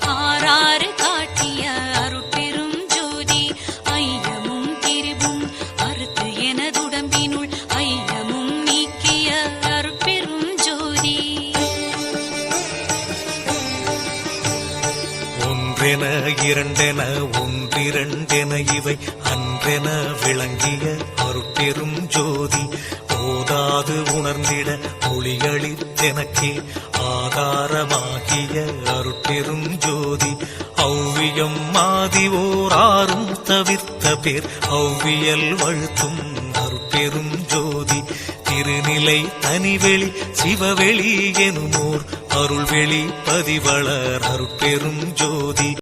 ஆறாறு காட்டிய அருட்பெரும் ஜோதி ஐயமும் திரிவும் அறுத்து எனதுடம்பினுள் ஐயமும் நீக்கிய அருட்பெரும் ஜோதி. ஒன்றென இரண்டென ஒன்றிரண்டென இவை அன்றென விளங்கிய அருட்பெரும் ஜோதி. போதாது உணர்ந்திட ஒளிகளித்தெனக்கே ஆதாரமாகிய அருட்பெரும் ஜோதி. ஔவியம் மாதி ஓர் ஆறும் தவிர்த்த பேர் ஔவியல் வழுத்தும் அருட்பெரும் ஜோதி. திருநிலை தனிவெளி சிவவெளி எனுமோர் அருள்வெளி பதிவளர் அருட்பெரும் ஜோதி.